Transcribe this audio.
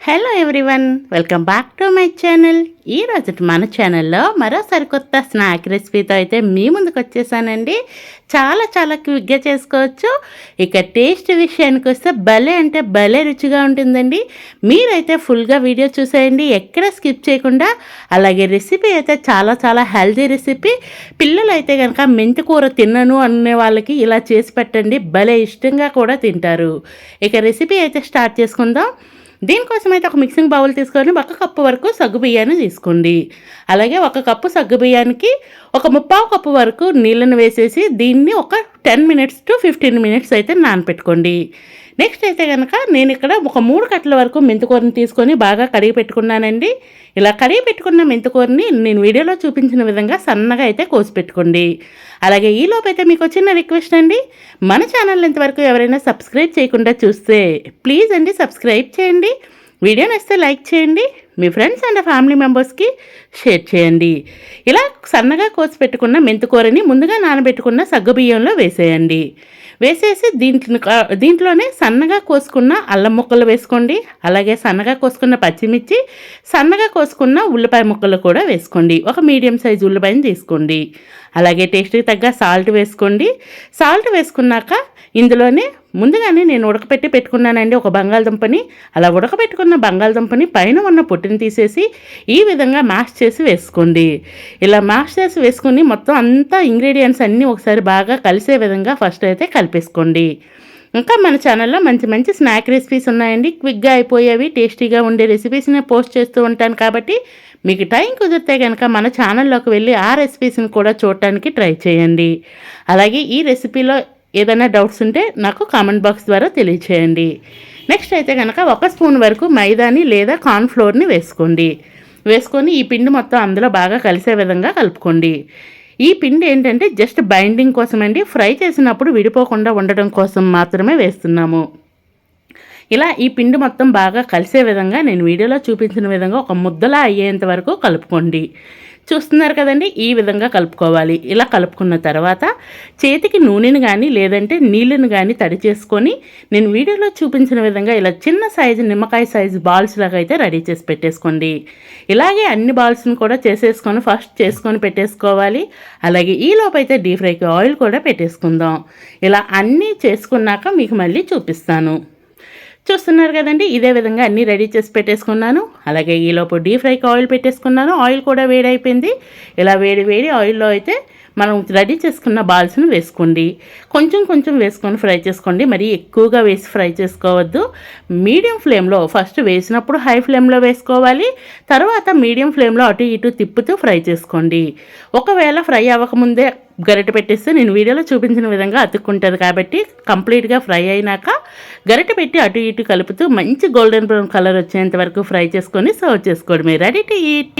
Hello everyone welcome back to my channel. ఈ రోజు మన ఛానల్లో మరో సరికొత్త స్నాక్ రెసిపీతో అయితే మీ ముందుకు వచ్చేసానండి. చాలా చాలా క్విక్గా చేసుకోవచ్చు. ఇక టేస్ట్ విషయానికి వస్తే భలే అంటే భలే రుచిగా ఉంటుందండి. మీరైతే ఫుల్గా వీడియో చూసేయండి ఎక్కడ స్కిప్ చేయకుండా. అలాగే రెసిపీ అయితే చాలా చాలా హెల్తీ రెసిపీ. పిల్లలు అయితే కనుక మెంతి కూర తిన్నను అనే వాళ్ళకి ఇలా చేసి పెట్టండి భలే ఇష్టంగా కూడా తింటారు. ఇక రెసిపీ అయితే స్టార్ట్ చేసుకుందాం. దీనికోసం అయితే ఒక మిక్సింగ్ బౌల్ తీసుకొని ఒక కప్పు వరకు సగ్గు బియ్యాన్ని తీసుకోండి. అలాగే ఒక కప్పు సగ్గు బియ్యానికి ఒక ముప్పావు కప్పు వరకు నీళ్ళను వేసేసి దీన్ని ఒక ten minutes to fifteen minutes అయితే నానపెట్టుకోండి. నెక్స్ట్ అయితే కనుక నేను ఇక్కడ ఒక మూడు కట్టల వరకు మెంతుకూరని తీసుకొని బాగా కడిగి పెట్టుకున్నానండి. ఇలా కడిగి పెట్టుకున్న మెంతుకూరని నేను వీడియోలో చూపించిన విధంగా సన్నగా అయితే కోసి పెట్టుకోండి. అలాగే ఈ అయితే మీకు చిన్న రిక్వెస్ట్ అండి. మన ఛానల్ ఇంతవరకు ఎవరైనా సబ్స్క్రైబ్ చేయకుండా చూస్తే ప్లీజ్ అండి సబ్స్క్రైబ్ చేయండి. వీడియో నచ్చితే లైక్ చేయండి మీ ఫ్రెండ్స్ అండ్ ఫ్యామిలీ మెంబర్స్కి షేర్ చేయండి. ఇలా సన్నగా కోసి పెట్టుకున్న మెంతుకూరని ముందుగా నానబెట్టుకున్న సగ్గుబియ్యంలో వేసేయండి. వేసేసి దీంట్లో దీంట్లోనే సన్నగా కోసుకున్న అల్లం ముక్కలు వేసుకోండి అలాగే సన్నగా కోసుకున్న పచ్చిమిర్చి సన్నగా కోసుకున్న ఉల్లిపాయ ముక్కలు కూడా వేసుకోండి. ఒక మీడియం సైజు ఉల్లిపాయని తీసుకోండి. అలాగే టేస్ట్కి తగ్గ సాల్ట్ వేసుకోండి. సాల్ట్ వేసుకున్నాక ఇందులోనే ముందుగానే నేను ఉడకపెట్టి పెట్టుకున్నానండి ఒక బంగాళదుంపని. అలా ఉడకపెట్టుకున్న బంగాళదుంపని పైన ఉన్న పొట్టిని తీసేసి ఈ విధంగా మ్యాష్ చేసి వేసుకోండి. ఇలా మ్యాష్ చేసి వేసుకుని మొత్తం అంతా ఇంగ్రీడియంట్స్ అన్నీ ఒకసారి బాగా కలిసే విధంగా ఫస్ట్ అయితే కలిపేసుకోండి. ఇంకా మన ఛానల్లో మంచి మంచి స్నాక్ రెసిపీస్ ఉన్నాయండి. క్విక్గా అయిపోయేవి టేస్టీగా ఉండే రెసిపీస్ని పోస్ట్ చేస్తూ ఉంటాను కాబట్టి మీకు టైం కుదిరితే కనుక మన ఛానల్లోకి వెళ్ళి ఆ రెసిపీస్ని కూడా చూడటానికి ట్రై చేయండి. అలాగే ఈ రెసిపీలో ఏదైనా డౌట్స్ ఉంటే నాకు కామెంట్ బాక్స్ ద్వారా తెలియచేయండి. నెక్స్ట్ అయితే కనుక ఒక స్పూన్ వరకు మైదాని లేదా కార్న్ఫ్లోర్ని వేసుకోండి. వేసుకొని ఈ పిండి మొత్తం అందులో బాగా కలిసే విధంగా కలుపుకోండి. ఈ పిండి ఏంటంటే జస్ట్ బైండింగ్ కోసం అండి ఫ్రై చేసినప్పుడు విడిపోకుండా ఉండడం కోసం మాత్రమే వేస్తున్నాము. ఇలా ఈ పిండి మొత్తం బాగా కలిసే విధంగా నేను వీడియోలో చూపించిన విధంగా ఒక ముద్దలా అయ్యేంత వరకు కలుపుకోండి. చూస్తున్నారు కదండి? ఈ విధంగా కలుపుకోవాలి. ఇలా కలుపుకున్న తర్వాత చేతికి నూనెను కానీ లేదంటే నీళ్ళను కానీ తడి చేసుకొని నేను వీడియోలో చూపించిన విధంగా ఇలా చిన్న సైజు నిమ్మకాయ సైజు బాల్స్ లాగా అయితే రెడీ చేసి పెట్టేసుకోండి. ఇలాగే అన్ని బాల్స్ని కూడా చేసేసుకొని ఫస్ట్ చేసుకొని పెట్టేసుకోవాలి. అలాగే ఈ లోపైతే డీప్ ఫ్రైకి ఆయిల్ కూడా పెట్టేసుకుందాం. ఇలా అన్నీ చేసుకున్నాక మీకు మళ్ళీ చూపిస్తాను. చూస్తున్నారు కదండి. ఇదే విధంగా అన్నీ రెడీ చేసి పెట్టేసుకున్నాను. అలాగే ఈలోపు డీప్ ఫ్రైకి ఆయిల్ పెట్టేసుకున్నాను. ఆయిల్ కూడా వేడైపోయింది. ఇలా వేడి వేడి ఆయిల్లో అయితే మనం రెడీ చేసుకున్న బాల్స్ని వేసుకోండి. కొంచెం కొంచెం వేసుకొని ఫ్రై చేసుకోండి. మరి ఎక్కువగా వేసి ఫ్రై చేసుకోవద్దు. మీడియం ఫ్లేమ్లో ఫస్ట్ వేసినప్పుడు హై ఫ్లేమ్లో వేసుకోవాలి. తర్వాత మీడియం ఫ్లేమ్లో అటు ఇటు తిప్పుతూ ఫ్రై చేసుకోండి. ఒకవేళ ఫ్రై అవ్వకముందే గరిటె పెట్టేస్తే నేను వీడియోలో చూపించిన విధంగా అతుక్కుంటుంది కాబట్టి కంప్లీట్గా ఫ్రై అయినాక గరిటె పెట్టి అటు ఇటు కలుపుతూ మంచి గోల్డెన్ బ్రౌన్ కలర్ వచ్చేంత వరకు ఫ్రై చేసుకొని సర్వ్ చేసుకోవడమే. Ready to eat!